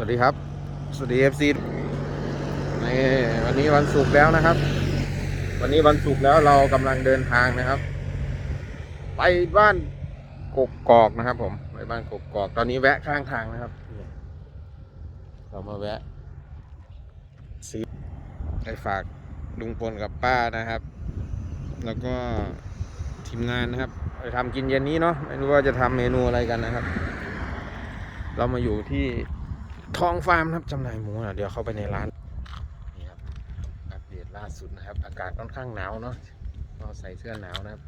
สวัสดีครับ สวัสดีเอฟซีนี่วันนี้วันศุกร์แล้วนะครับ วันนี้วันศุกร์แล้วเรากำลังเดินทางนะครับ ไปบ้านกกกอกนะครับ ผมไปบ้านกกกอกตอนนี้แวะข้างทางนะครับ เรามาแวะซื้อไปฝากลุงพลกับป้านะครับ แล้วก็ทีมงานนะครับไปทำกินเย็นนี้เนาะไม่รู้ว่าจะทำเมนูอะไรกันนะครับ เรามาอยู่ที่ ทองฟาร์มครับจำหน่ายหมูนะเดี๋ยวเข้าไปในร้าน นี่ครับ อัปเดตล่าสุดนะครับ อากาศค่อนข้างหนาวเนาะก็ใส่เสื้อหนาวนะครับ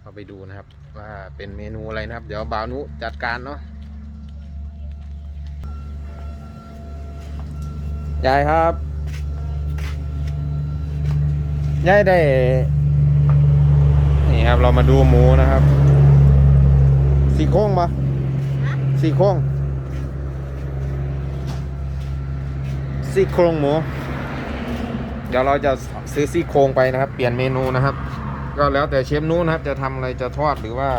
เข้าไปดูนะครับ ว่าเป็นเมนูอะไรนะครับ เดี๋ยวบ่าวนุจัดการเนาะยายครับยายได้ นี่ครับเรามาดูหมูนะครับ สี่โค้งปะซี่โครง ซี่โครงหมู เดี๋ยวเราจะซื้อซี่โครงไปนะครับ เปลี่ยนเมนูนะครับ ก็แล้วแต่เชฟนู้นนะครับ จะทำอะไรจะทอดหรือว่า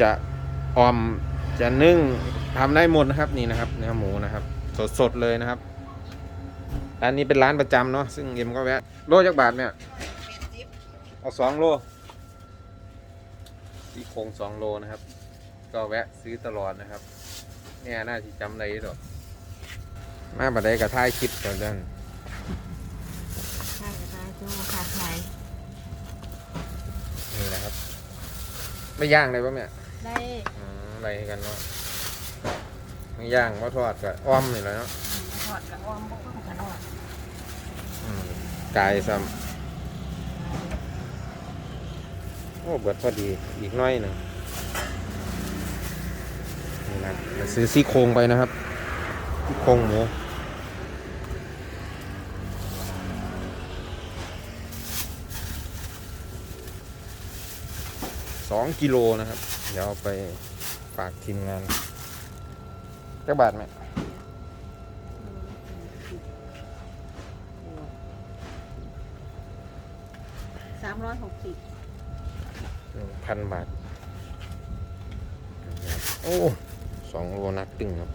จะออมจะนึ่งทำได้หมดนะครับนี่นะครับเนื้อหมูนะครับ สดๆเลยนะครับร้านนี้เป็นร้านประจำเนาะซึ่งเอ็มก็แวะโลจักบาทเนี่ยเอาสองโลซี่โครงสองโลนะครับ ก็แวะซื้อตลอดนะครับเนี่ยน่าจะจำได้หรอก มาบัดใดกับท้ายคลิปก่อนเด้นใช่ค่ะจูค่ะไหนนี่นะครับ ไม่ย่างเลยปะเนี่ยได้อืมอะไรกันเนาะไม่ย่างว่าทอดกับอ้อมนี่แหละเนาะถอดกับอ้อมบุกของกันอดอืมกายซ้ำโอ้เบิดพอดีอีกหน้อยหนึ่งนี่นะเราซื้อซี่โครงไปนะครับซี่โครงหมู สองกิโลนะครับ เดี๋ยวเอาไปฝากทีมงานจักบาทไหมสามร้อยหกสิบหนึ่งพันบาท โอ้สองโลนักตึงครับ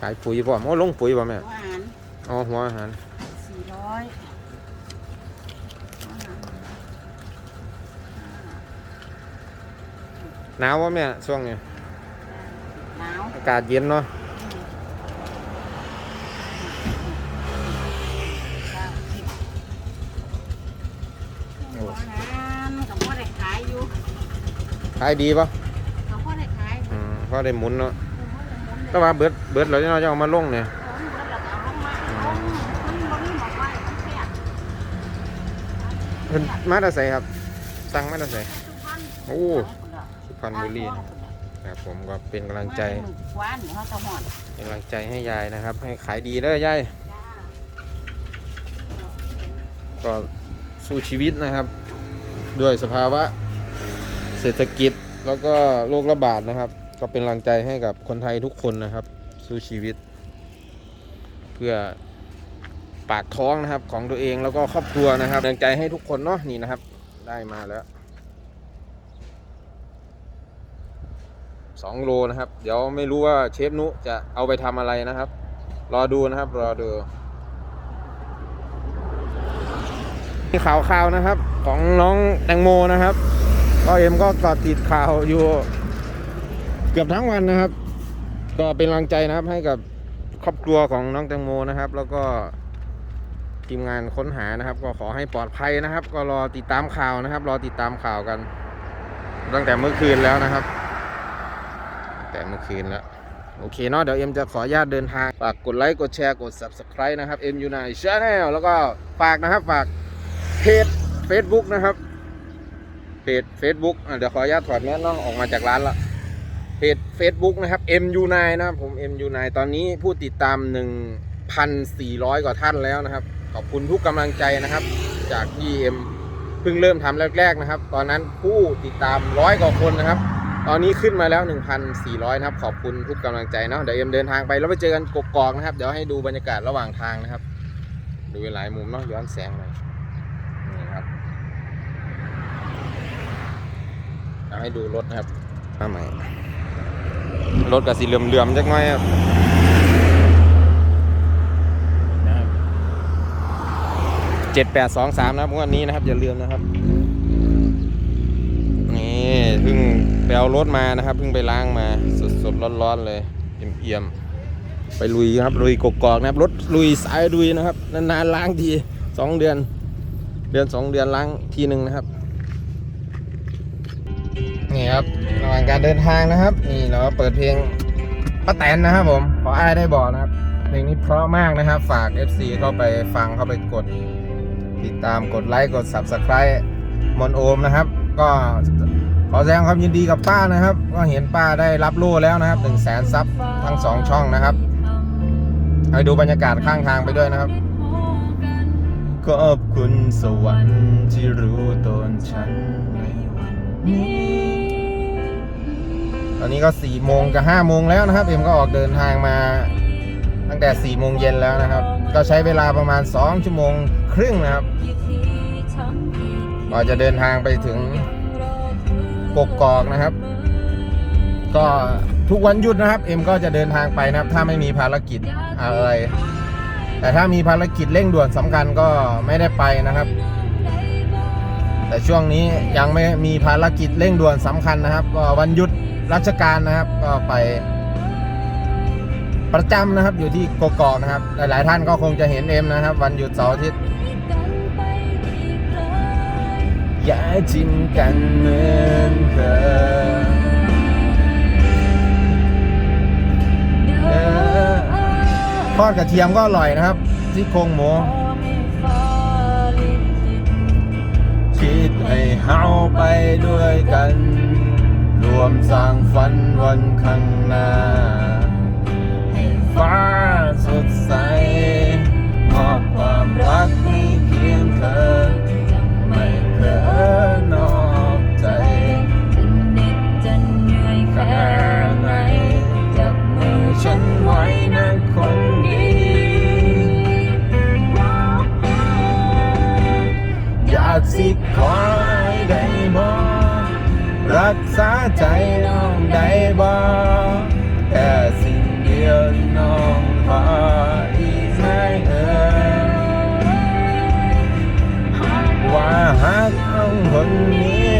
ขายปุ๋ยบ่โอ้ลงปุ๋ยบ่แม่อาหาร อ๋อหัวอาหารสี่ร้อยอาหารหนาวบ่แม่ช่วงนี้หนาวอากาศเย็นเนาะเก้าสิบอาหารกับพ่อได้ขายอยู่ขายดีป่ะกับพ่อได้ขายอืมพอได้หมุนเนาะกับพ่อได้หมุนก็ว่าเบิดเบิดแล้วเนาะจะเอามาลงเนี่ย ของเบิดแล้วก็เอาลงมาลงมันบ่มีบอกว่ามันแซ่บ เพิ่นมาแต่ใส่ครับ สั่งมาแต่ใส่โอ้สุพรรณบุรีนะครับผมก็เป็นกำลังใจเป็นกำลังใจให้ยายนะครับ ให้ขายดีเด้อยายก็สู้ชีวิตนะครับ ด้วยสภาวะเศรษฐกิจแล้วก็โรคระบาดนะครับ ก็เป็นกำลังใจให้กับคนไทยทุกคนนะครับ สู้ชีวิต เพื่อ ปากท้องนะครับของตัวเองแล้วก็ครอบครัวนะครับกำลังใจให้ทุกคนเนาะนี่นะครับ ได้มาแล้วสองโลนะครับ เดี๋ยวไม่รู้ว่าเชฟนุจะเอาไปทำอะไรนะครับ รอดูนะครับ รอดูมีข่าวข่าวนะครับ ของน้องแตงโมนะครับก็เอ็มก็เกาะติดข่าวอยู่ เกือบทั้งวันนะครับ ก็เป็นกำลังใจนะครับให้กับครอบครัวของน้องแตงโมนะครับ แล้วก็ ทีมงานค้นหานะครับ ก็ขอให้ปลอดภัยนะครับ ก็รอติดตามข่าวนะครับ รอติดตามข่าวกัน ตั้งแต่เมื่อคืนแล้วนะครับตั้งแต่เมื่อคืนแล้วโอเคเนาะเดี๋ยวเอ็มจะขออนุญาตเดินทางฝากกดไลค์กดแชร์กด subscribe นะครับ M U 9 Channel แล้วก็ฝากนะครับฝากเพจ Facebook นะครับเพจ Facebook เดี๋ยวขออนุญาตถอดแมสเนาะออกมาจากร้านละเพจ Facebook นะครับ MU9 นะครับผม MU9 ตอนนี้ผู้ติดตาม 1,400 กว่าท่านแล้วนะครับ ขอบคุณทุกกำลังใจนะครับ จากที่เอ็มเพิ่งเริ่มทำแรก ๆนะครับ ตอนนั้นผู้ติดตามร้อยกว่าคนนะครับ ตอนนี้ขึ้นมาแล้ว 1,400 นะครับ ขอบคุณทุกกำลังใจเนาะเดี๋ยวเอ็มเดินทางไปแล้วไปเจอกันกกอกนะครับ เดี๋ยวให้ดูบรรยากาศระหว่างทางนะครับ ดูหลายมุมเนาะย้อนแสงหน่อยนี่ครับให้ดูรถนะครับมาใหม่รถกับสีเหลือมๆจักหน่อยครับนะครับ เจ็ดแปดสองสามนะครับวันนี้นะครับ อย่าลืมนะครับ นี่เพิ่งไปเอารถมานะครับเพิ่งไปล้างมาสดๆร้อนๆเลยเอี่ยมไปลุยครับลุยกกอกนะครับรถลุยสายลุยนะครับนานๆล้างทีสองเดือน เดือนสองเดือนล้างทีหนึ่งนะครับนี่ครับระหว่างการเดินทางนะครับ นี่เราก็เปิดเพลงป้าแตนนะครับผมขออ้ายได้บอกนะครับเพลงนี้เพราะมากนะครับ ฝาก FC เข้าไปฟังเข้าไปกด ติดตามกดไลค์กด Subscribe มอนโอมนะครับ ก็ขอแสดงความยินดีกับป้านะครับ ก็เห็นป้าได้รับรู้แล้วนะครับ1 0 0 0 0แสนซับทั้งสองช่องนะครับไปดูบรรยากาศข้างทางไปด้วยนะครับขอบคุณสวรรค์ที่รู้ตนฉันในวันนี้ตอนนี้ก็4โมงจะ5โมงแล้วนะครับ เอ็มก็ออกเดินทางมาตั้งแต่4โมงเย็นแล้วนะครับ ก็ใช้เวลาประมาณ 2 ชั่วโมงครึ่งนะครับก็จะเดินทางไปถึงกกอกนะครับ ก็ทุกวันหยุดนะครับ เอ็มก็จะเดินทางไปนะครับ ถ้าไม่มีภารกิจอะไร แต่ถ้ามีภารกิจเร่งด่วนสำคัญก็ไม่ได้ไปนะครับ แต่ช่วงนี้ยังไม่มีภารกิจเร่งด่วนสำคัญนะครับ ก็วันหยุดราชการนะครับ ก็ไป ประจำนะครับอยู่ที่กกอกนะครับ หลาย ๆ ท่านก็คงจะเห็นเอ็มนะครับ วันหยุดเสาร์อาทิตย์อย่าจิ้มกันเหมือนเคยทอดกระเทียมก็อร่อยนะครับที่โครงหมูคิดให้เฮาไปด้วยกัน รวมสร้างฝันวันข้างหน้า กษาใจน้องได้บ่แต่สิ่งเดียวที่น้องขออีกไม่เอ่ยว่าหากเอาคนนี้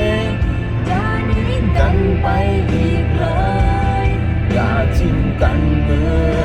กันไปอีกเลย อย่าทิ้งกันเหมือ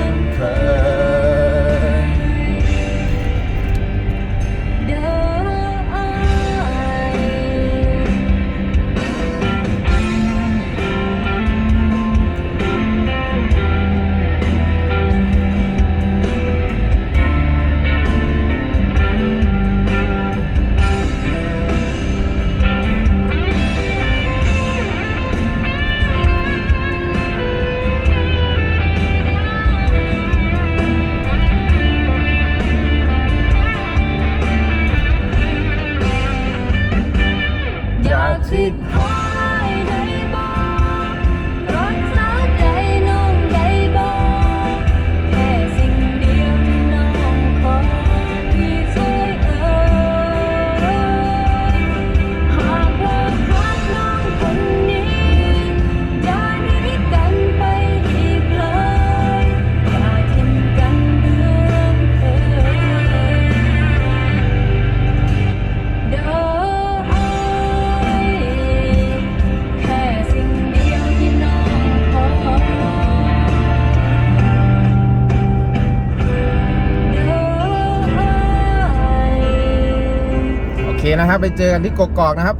นะครับ ไปเจอกันที่กกอกนะครับ